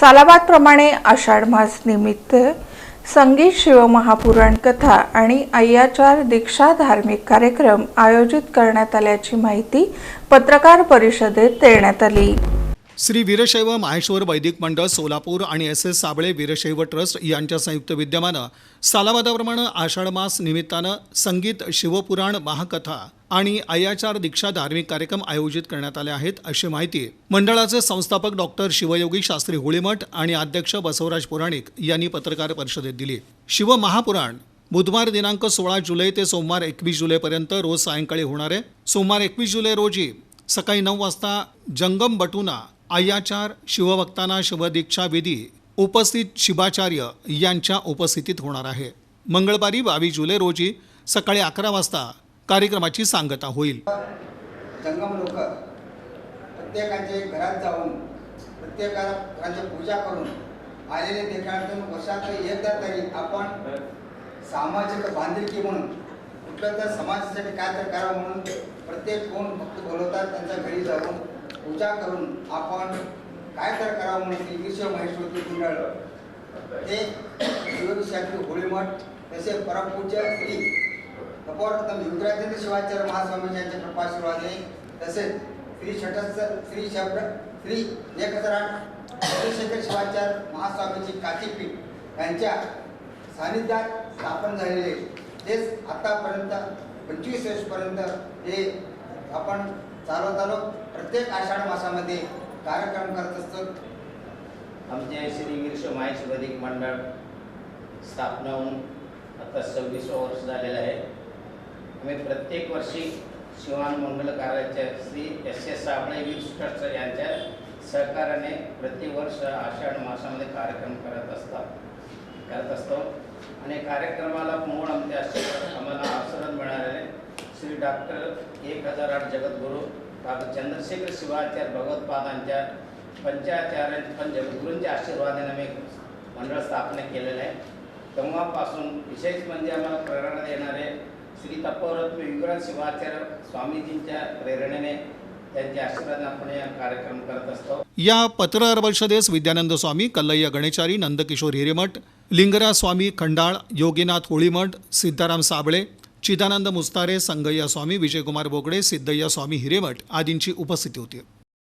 सालाबादप्रमाणे आषाढ मास निमित्त संगीत शिवमहापुराण कथा आणि अय्याचार दीक्षा धार्मिक कार्यक्रम आयोजित करण्यात आल्याची माहिती पत्रकार परिषदेत देण्यात आली. श्री वीरशैव माहेश्वर वैदिक मंडळ सोलापूर आणि S S Sable Veerashaiva trust यांच्या संयुक्त विद्यमानं सालावादाप्रमाणे आषाढ मास निमित्तानं संगीत शिवपुराण महाकथा आणि अयाचार दीक्षा धार्मिक कार्यक्रम आयोजित करण्यात आले आहेत अशी माहिती मंडळाचे संस्थापक डॉक्टर शिवयोगी शास्त्री होळीमठ आणि अध्यक्ष बसवराज पुराणिक यांनी पत्रकार परिषदेत दिली. शिव महापुराण बुधवार दिनांक सोळा जुलै ते सोमवार एकवीस जुलैपर्यंत रोज सायंकाळी होणार. आहे सोमवार एकवीस जुलै रोजी सकाळी नऊ वाजता जंगम बटुना अय्याचार शिवभक्तांना शिवदीक्षा विधी उपस्थित शिवाचार्य यांच्या उपस्थितीत होणार आहे. मंगळवारी बावीस जुलै रोजी सकाळी अकरा वाजता कार्यक्रमाची सांगता होईल. जंगम लोक प्रत्येकाचे घरात जाऊन प्रत्येकाला पूजा करून आलेले देखातून वर्षात एकदा तरी आपण सामाजिक बांधिलकी म्हणून कुठलं तर समाजासाठी काय तर करावं म्हणून प्रत्येक कोण भक्त बोलवतात त्यांच्या घरी जाऊन पूजा करून आपण काय तर करावं म्हणून ती विश्व महेश्वरी मंडळ हे शिवविषयातील होळीमठ तसे परमपूज्य श्री कपोरतम युगराजेंद्र शिवाचार्य महास्वामी यांच्या कृपाशीर्वादाने तसेच श्री षटस्थ श्री शब्द श्री एक हजार शिवाचार्य महास्वामीची काशीपीठ यांच्या सानिध्यात स्थापन झालेले. तेच आतापर्यंत पंचवीस वर्षपर्यंत हे आपण चालू चालू प्रत्येक आषाढ मासामध्ये कार्यक्रम करत असतो. आमचे श्री वीरश माहेश वैदिक मंडळ स्थापना होऊन आता सव्वीस वर्ष झालेलं आहे. आम्ही प्रत्येक वर्षी शिवान मंगल कार्याच्या Shri S S Sable Veer trust यांच्या सहकार्याने प्रतिवर्ष आषाढ मासामध्ये कार्यक्रम करत असतात करत असतो. आणि कार्यक्रमाला मूळ आमच्या आम्हाला आशीर्वाद मिळालेले श्री डॉक्टर एक हजार आठ जगद्गुरू डॉक्टर चंद्रशेखर शिवाचार्य भगवतपादांच्या पंचाचार्य पंच गुरूंच्या आशीर्वादाने मी मंडळ स्थापना केलेलं आहे. तेव्हापासून विशेष म्हणजे आम्हाला प्रेरणा देणारे श्री तपोरत्न युगराज शिवाचार्य स्वामीजींच्या प्रेरणेने त्यांच्या आशीर्वाद आपण या कार्यक्रम करत असतो. या पत्रकार परिषदेस विद्यानंद स्वामी कल्लय्या गणेचारी नंदकिशोर हिरेमठ लिंगराज स्वामी खंडाळ योगीनाथ होळीमठ सिद्धाराम साबळे चिदानंद मुस्तारे संगय्या स्वामी विजयकुमार बोगडे सिद्धय्या स्वामी हिरेमठ आदींची उपस्थिती होती.